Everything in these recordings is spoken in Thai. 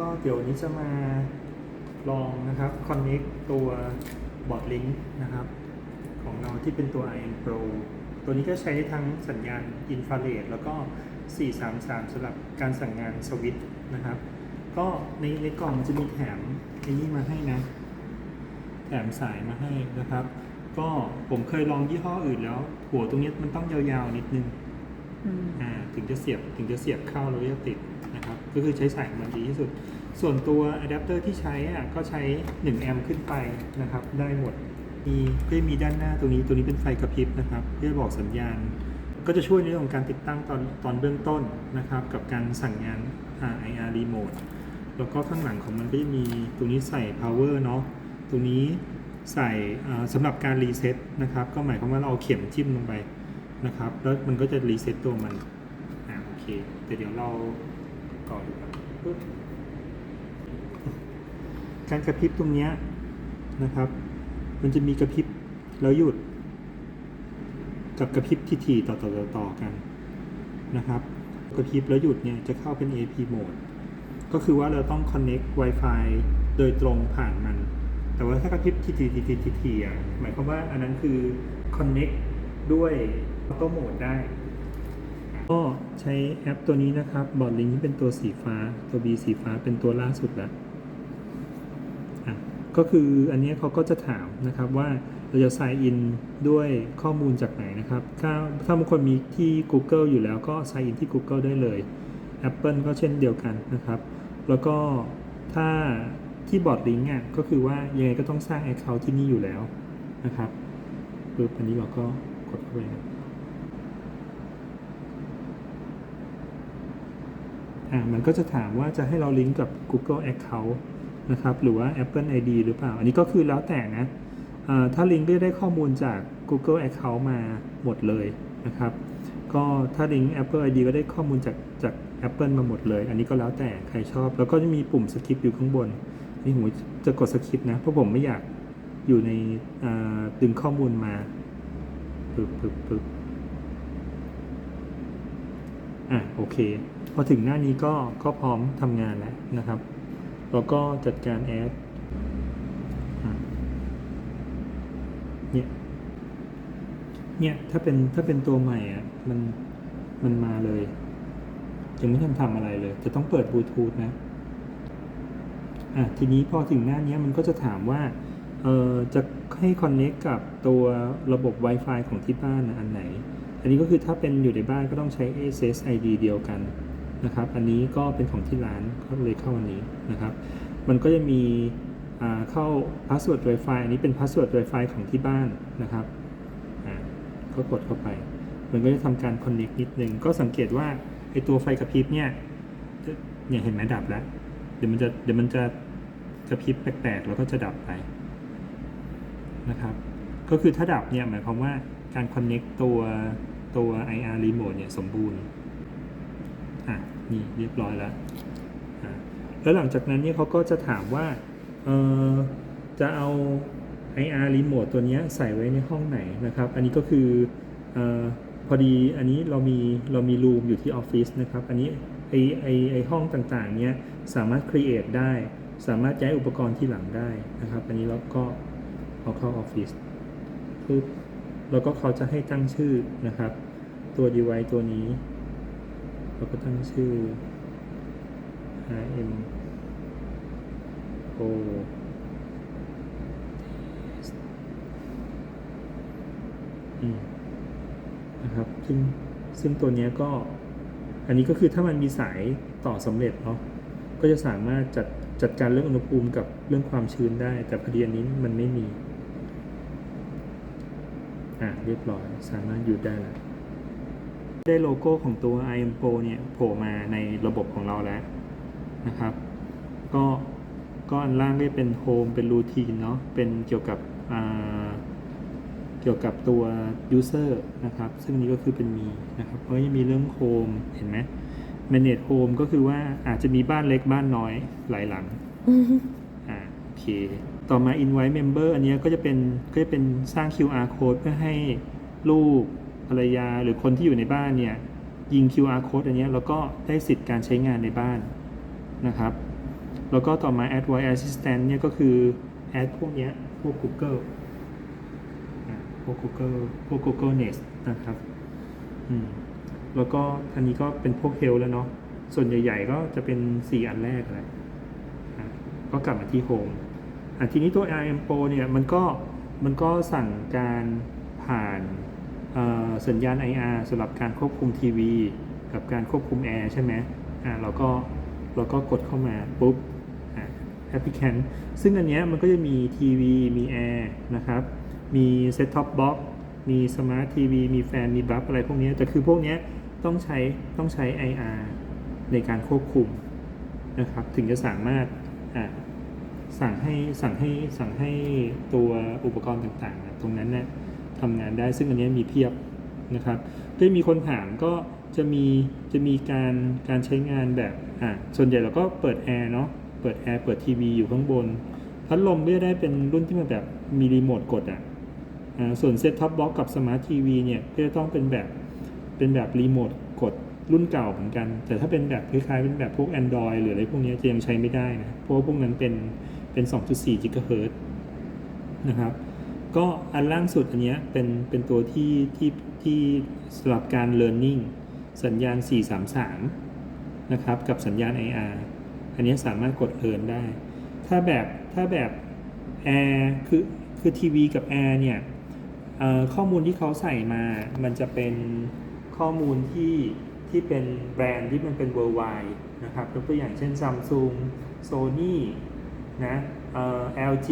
ก็เดี๋ยววันนี้จะมาลองนะครับ connect ตัวบอร์ดลิงก์นะครับ ของเราที่เป็นตัว IM Pro ตัวนี้ก็ใช้ทั้งสัญญาณอินฟราเรดแล้วก็ 433สำหรับการสั่งงานสวิตช์นะครับ ก็ในในกล่องมันจะมีแถมไอ้นี่มาให้นะ แถมสายมาให้นะครับ ก็ผมเคยลองยี่ห้ออื่นแล้ว หัวตรงนี้มันต้องยาวๆนิดนึงอืมอ่าถึงจะเสียบถึงจะเสียบเข้าแล้วจะติดนะครับ ก็คือใช้สายมันดีที่สุด ส่วนตัวอะแดปเตอร์ที่ใช้อะก็ใช้ 1 แอมป์ขึ้นไปนะครับ ได้หมด มีก็มีด้านหน้าตรงนี้ตัวนี้เป็นไฟกระพริบนะครับเพื่อบอกสัญญาณ ก็จะช่วยในเรื่องของการติดตั้งตอนตอนเบื้องต้นนะครับ กับการสั่งงาน IR remote แล้วก็ข้างหลังของมันก็จะมีตรงนี้ใส่ power เนาะตรงนี้ใส่อ่าสำหรับการรีเซ็ตนะครับ ก็หมายความว่าเราเอาเข็มจิ้มลงไปนะครับ แล้วมันก็จะรีเซ็ตตัวมันอ่าโอเค แต่เดี๋ยวเรา ก่อนดูกันปึ๊บการกระพริบตรงเนี้ยนะครับ มันจะมีกระพริบแล้วหยุด กับกระพริบที่ๆต่อต่อต่อต่อกันนะครับ กระพริบแล้วหยุดเนี่ยจะเข้าเป็น AP mode ก็คือว่าเราต้อง connect Wi-Fi โดยตรงผ่านมัน แต่ว่าถ้ากระพริบทีทีทีทีทีทีอะหมายความว่าอันนั้นคือ connect ด้วย auto mode ได้ ก็ใช้แอปตัวนี้นะครับ บอร์ดลิงที่เป็นตัวสีฟ้า ตัว B สีฟ้าเป็นตัวล่าสุดแล้วอะก็คืออันนี้เขาก็จะถามนะครับว่าเราจะ sign in ด้วยข้อมูลจากไหนนะครับ ถ้าถ้าบางคนมีที่ Google อยู่แล้วก็ sign in ที่ Google ได้เลย Apple ก็เช่นเดียวกันนะครับ แล้วก็ถ้าที่บอร์ดลิงก์อะก็คือว่ายังไงก็ต้องสร้าง Account ที่นี่อยู่แล้วนะครับปึ๊บอันนี้เราก็กดเข้าไปนะ อ่ามันก็จะถามว่าจะให้เราลิงก์กับ Google Account นะครับหรือว่า Apple ID หรือเปล่า อันนี้ก็คือแล้วแต่นะถ้าลิงก์ได้ข้อมูลจาก Google Account มาหมดเลยนะครับ ก็ถ้าลิงก์ Apple ID ก็ได้ข้อมูลจากจาก Apple มาหมดเลย อันนี้ก็แล้วแต่ใครชอบ แล้วก็จะมีปุ่มสคริปต์อยู่ข้างบน นี่ผมจะกดสคริปต์นะ เพราะผมไม่อยากอยู่ในดึงข้อมูลมาปึ๊บปึ๊บปึ๊บอะโอเค พอถึงหน้านี้ก็ก็พร้อมทำงานแล้วนะครับ แล้วก็จัดการแอดเนี่ยเนี่ยถ้าเป็นถ้าเป็นตัวใหม่อะมันมันมาเลยยังไม่ทันทำอะไรเลย จะต้องเปิดบลูทูธนะอะทีนี้พอถึงหน้านี้มันก็จะถามว่าเออจะให้คอนเน c t กับตัวระบบ Wi-Fi ของที่บ้านนะอันไหน อันนี้ก็คือถ้าเป็นอยู่ในบ้านก็ต้องใช้ SSID เดียวกัน นะครับ อันนี้ก็เป็นของที่ร้านก็เลยเข้าอันนี้นะครับ มันก็จะมีเข้า Password Wi-Fi อันนี้เป็น Password Wi-Fi ของที่บ้านนะครับอ่าก็กดเข้าไป มันก็จะทำการ Connect นิดนึง ก็สังเกตว่าไอตัวไฟกระพริบเนี่ยเนี่ยเห็นไหมดับแล้ว เดี๋ยวมันจะเดี๋ยวมันจะกระพริบแปลกๆ แล้วก็จะดับไปนะครับ ก็คือถ้าดับเนี่ยหมายความว่าการ connect ตัวตัว IR remote เนี่ยสมบูรณ์ อะนี่เรียบร้อยแล้วแล้วหลังจากนั้นเนี่ยเขาก็จะถามว่าเออจะเอา IR remote ตัวนี้ใส่ไว้ในห้องไหนนะครับ อันนี้ก็คือออพอดีอันนี้เรามีเรามีรูมอยู่ที่ออฟฟิศนะครับ อันนี้ไอไอไอห้องต่างๆเนี้ยสามารถ create ได้ สามารถย้ายอุปกรณ์ที่หลังได้นะครับ อันนี้เราก็เอาเข้าออฟฟิศปุ๊บแล้วก็เขาจะให้ตั้งชื่อนะครับ ตัว device ตัวนี้ เราก็ตั้งชื่อ RM O นะครับ ซึ่งซึ่งตัวนี้ก็ อันนี้ก็คือถ้ามันมีสายต่อสำเร็จเนาะ ก็จะสามารถจัดจัดการเรื่องอุณหภูมิกับเรื่องความชื้นได้ แต่พอดีอันนี้มันไม่มี อะเรียบร้อย สามารถหยุดได้แล้ว ได้โลโก้ของตัว IM Pro เนี่ยโผล่มาในระบบของเราแล้วนะครับ ก็ก็อันล่างได้เป็นโฮมเป็นรูทีนเนาะเป็นเกี่ยวกับอ่าเกี่ยวกับตัว user นะครับ ซึ่งนี้ก็คือเป็นมีนะครับเพราะยังมีเรื่องโฮมเห็นไหม manage home ก็คือว่าอาจจะมีบ้านเล็กบ้านน้อยหลายหลังอ่าโอเค ต่อมา invite member อันเนี้ยก็จะเป็นก็จะเป็นสร้าง QR code เพื่อให้ลูก ภรรยาหรือคนที่อยู่ในบ้านเนี่ยยิง QR code อันนี้แล้วก็ได้สิทธิ์การใช้งานในบ้านนะครับ แล้วก็ต่อมา add voice assistant เนี่ยก็คือ add พวกเนี้ยพวก Google พวก Google พวก Google Nest นะครับอืมแล้วก็อันนี้ก็เป็นพวก Health แล้วเนาะส่วนใหญ่ ๆ ก็จะเป็น 4 อันแรกแหละก็กลับมาที่ Home อะทีนี้ตัว RM Pro เนี่ยมันก็มันก็สั่งการผ่าน สัญญาณ IR สำหรับการควบคุมทีวีกับการควบคุมแอร์ใช่ไหมอ่าเราก็เราก็กดเข้ามาปุ๊บแอปพลิเคชันซึ่งอันเนี้ยมันก็จะมีทีวีมีแอร์นะครับ มีเซ็ตท็อปบ็อกมีสมาร์ททีวีมีแฟน มีบัฟอะไรพวกนี้ แต่คือพวกนี้ต้องใช้ต้องใช้ IR ในการควบคุมนะครับ ถึงจะสามารถสั่งให้สั่งให้สั่งให้ตัวอุปกรณ์ต่างๆ ตรงนั้นเนี่ย ทำงานได้ ซึ่งอันนี้มีเพียบนะครับได้มีคนถามก็จะมีจะมีการการใช้งานแบบอะส่วนใหญ่เราก็เปิดแอร์เนาะเปิดแอร์เปิดทีวีอยู่ข้างบน พัดลมก็จะได้เป็นรุ่นที่มันแบบมีรีโมทกดอะอ่าส่วนเซ็ตท็อปบ็อกกับสมาร์ททีวีเนี่ยก็จะต้องเป็นแบบเป็นแบบรีโมทกดรุ่นเก่าเหมือนกัน แต่ถ้าเป็นแบบคล้ายๆเป็นแบบพวก Android หรืออะไรพวกนี้จะยังใช้ไม่ได้นะเพราะว่าพวกนั้นเป็นเป็น 2.4 GHz นะครับ ก็อันล่างสุดอันเนี้ยเป็นเป็นตัวที่ที่ที่สำหรับการ learning สัญญาณ 433 นะครับ กับสัญญาณ IR อันนี้สามารถกด earn ได้ ถ้าแบบถ้าแบบ air คือคือทีวีกับ air เนี่ยข้อมูลที่เขาใส่มา มันจะเป็นข้อมูลที่ที่เป็นแบรนด์ที่มันเป็น worldwide นะครับยกตัวอย่างเช่น Samsung Sony นะ LG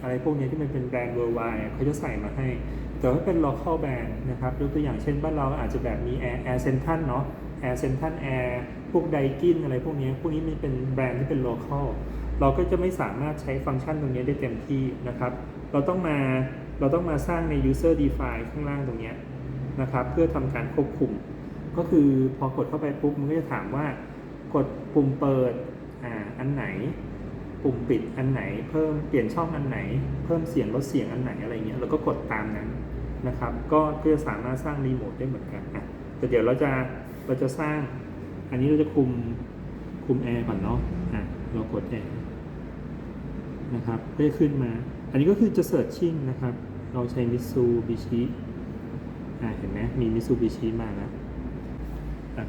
อะไรพวกนี้ที่มันเป็นแบรนด์ worldwide เขาจะใส่มาให้ แต่ถ้าเป็น local brand นะครับยกตัวอย่างเช่นบ้านเราอาจจะแบบมี Air Air Central เนาะ Air Central Air พวกไดกินอะไรพวกนี้ พวกนี้มันเป็นแบรนด์ที่เป็น local เราก็จะไม่สามารถใช้ฟังก์ชันตรงนี้ได้เต็มที่นะครับ เราต้องมาเราต้องมาสร้างใน user define ข้างล่างตรงนี้นะครับ เพื่อทำการควบคุม ก็คือพอกดเข้าไปปุ๊บมันก็จะถามว่ากดปุ่มเปิดอ่าอันไหน ปุ่มปิดอันไหน เพิ่มเปลี่ยนช่องอันไหน เพิ่มเสียงลดเสียงอันไหนอะไรเงี้ยเราก็กดตามนั้นนะครับ ก็ก็จะสามารถสร้างรีโมทได้เหมือนกันอะแต่เดี๋ยวเราจะเราจะสร้าง อันนี้เราจะคุมคุมแอร์ก่อนเนาะอะเรากดแอร์นะครับก็จะขึ้นมา อันนี้ก็คือจะเสิร์ชชิ่งนะครับ เราใช้มิซูบิชิอ่าเห็นไหมมีมิซูบิชิมาแล้วอะ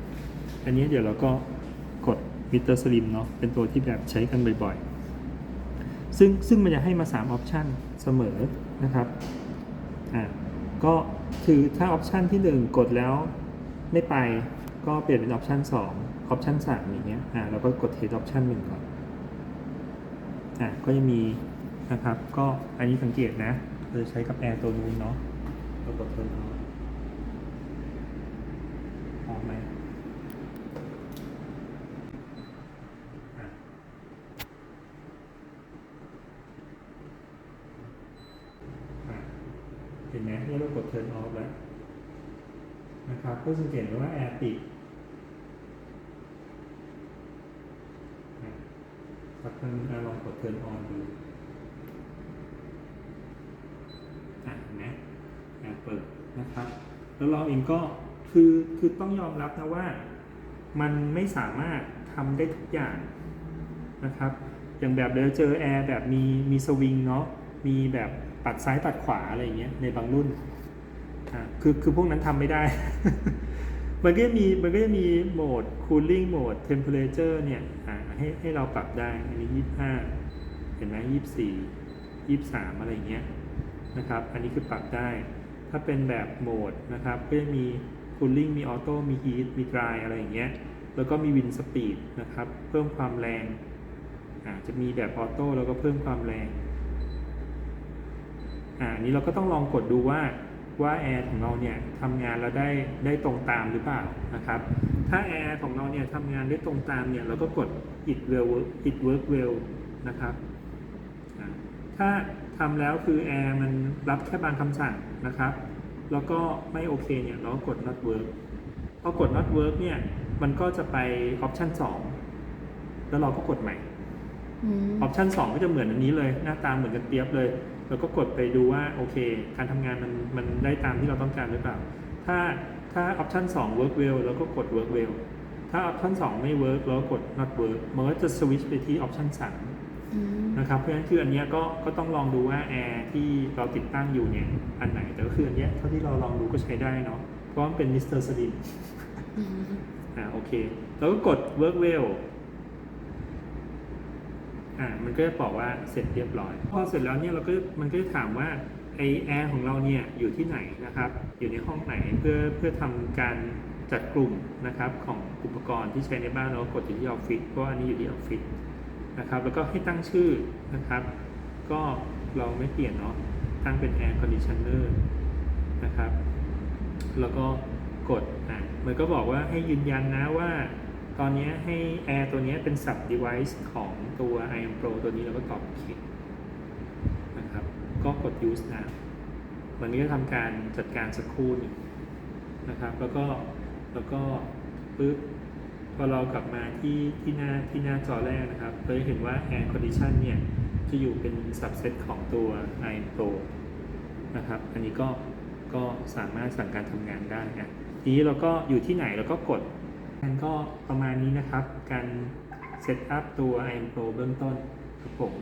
อันนี้เดี๋ยวเราก็กดมิเตอร์สลิมเนาะเป็นตัวที่แบบใช้กันบ่อยๆ ซึ่งซึ่งมันจะให้มา3ออปชันเสมอนะครับอะก็คือถ้าออปชันที่ 1 กดแล้วไม่ไปก็เปลี่ยนเป็นออปชัน2ออปชัน3อย่างเงี้ยอะเราก็กดเทสออปชันหนึ่งก่อนอะก็จะมีนะครับก็อันนี้สังเกตนะเราจะใช้กับแอร์ตัวนู้นเนาะเรากดเทิร์นออฟออกไหม อะอะเห็นไหมเนี่เรากด turn off แล้วนะครับก็สังเกตว่าแอร์ติดอะสักครั้งลองกด turn on ดูอะเห็นไหมแอร์เปิดนะครับ แล้วเราเองก็คือคือต้องยอมรับนะว่า มันไม่สามารถทำได้ทุกอย่างนะครับ อย่างแบบเดี๋ยวเจอแอร์แบบมีมีสวิงเนาะ มีแบบปัดซ้ายปัดขวาอะไรอย่างเงี้ยในบางรุ่นอ่าคือคือพวกนั้นทำไม่ได้ มันก็จะมีมันก็จะมีโหมด cooling โหมด temperature เนี่ยอ่าให้ให้เราปรับได้ อันนี้ยี่ห้าเห็นไหมยี่สี่ยี่สามอะไรอย่างเงี้ยนะครับ อันนี้คือปรับได้ ถ้าเป็นแบบโหมดนะครับก็จะมี cooling มี auto มี heat มี dry อะไรอย่างเงี้ยแล้วก็มี wind speed นะครับ เพิ่มความแรงอาจจะมีแบบออโต้แล้วก็เพิ่มความแรง อ่าอันนี้เราก็ต้องลองกดดูว่าว่าแอร์ของเราเนี่ยทำงานแล้วได้ได้ตรงตามหรือเปล่านะครับ ถ้าแอร์ของเราเนี่ยทำงานได้ตรงตามเนี่ยเราก็กด it well it work well นะครับอ่าถ้าทำแล้วคือแอร์มันรับแค่บางคำสั่งนะครับ แล้วก็ไม่โอเคเนี่ยเราก็กด not work พอกด not work เนี่ยมันก็จะไป option 2 แล้วเราก็กดใหม่อืมออปชัน2ก็จะเหมือนอันนี้เลย หน้าตาเหมือนกันเปียบเลย แล้วก็กดไปดูว่าโอเค การทำงานมันมันได้ตามที่เราต้องการหรือเปล่า ถ้าถ้าออปชัน2 work well แล้วก็กด work well ถ้าออปชัน2ไม่เวิร์กแล้วกด not work มันก็จะสวิตช์ไปที่ออปชัน3อืมนะครับ เพราะฉะนั้นคืออันเนี้ยก็ก็ต้องลองดูว่าแอร์ที่เราติดตั้งอยู่เนี่ยอันไหน แต่ก็คืออันเนี้ยเท่าที่เราลองดูก็ใช้ได้เนาะ เพราะว่ามันเป็นมิสเตอร์สลิมอืมอ่าโอเค แล้วก็กด work well อ่ามันก็จะบอกว่าเสร็จเรียบร้อย พอเสร็จแล้วเนี่ยเราก็มันก็จะถามว่าไอแอร์ของเราเนี่ยอยู่ที่ไหนนะครับ อยู่ในห้องไหนเพื่อเพื่อทำการจัดกลุ่มนะครับของอุปกรณ์ที่ใช้ในบ้านเราก็กดอยู่ที่ออฟฟิศเพราะอันนี้อยู่ที่ออฟฟิศนะครับ แล้วก็ให้ตั้งชื่อนะครับ ก็เราไม่เปลี่ยนเนาะตั้งเป็น air conditioner นะครับ แล้วก็กดอะมันก็บอกว่าให้ยืนยันนะว่า ตอนนี้ให้ Air ตัวนี้เป็น sub device ของตัว IM Pro ตัวนี้แล้วก็ตอบคลิกนะครับ ก็กด use now มันก็จะทำการจัดการสักครู่นึงนะครับ แล้วก็แล้วก็ปึ๊บพอเรากลับมาที่ที่หน้าที่หน้าจอแรกนะครับเราจะเห็นว่า Air Condition เนี่ยจะอยู่เป็น subset ของตัว IM Pro นะครับ อันนี้ก็ก็สามารถสั่งการทำงานได้นะทีนี้เราก็อยู่ที่ไหนเราก็กด มันก็ประมาณนี้นะครับ การเซตอัพตัว IM Pro เบื้องต้นครับผม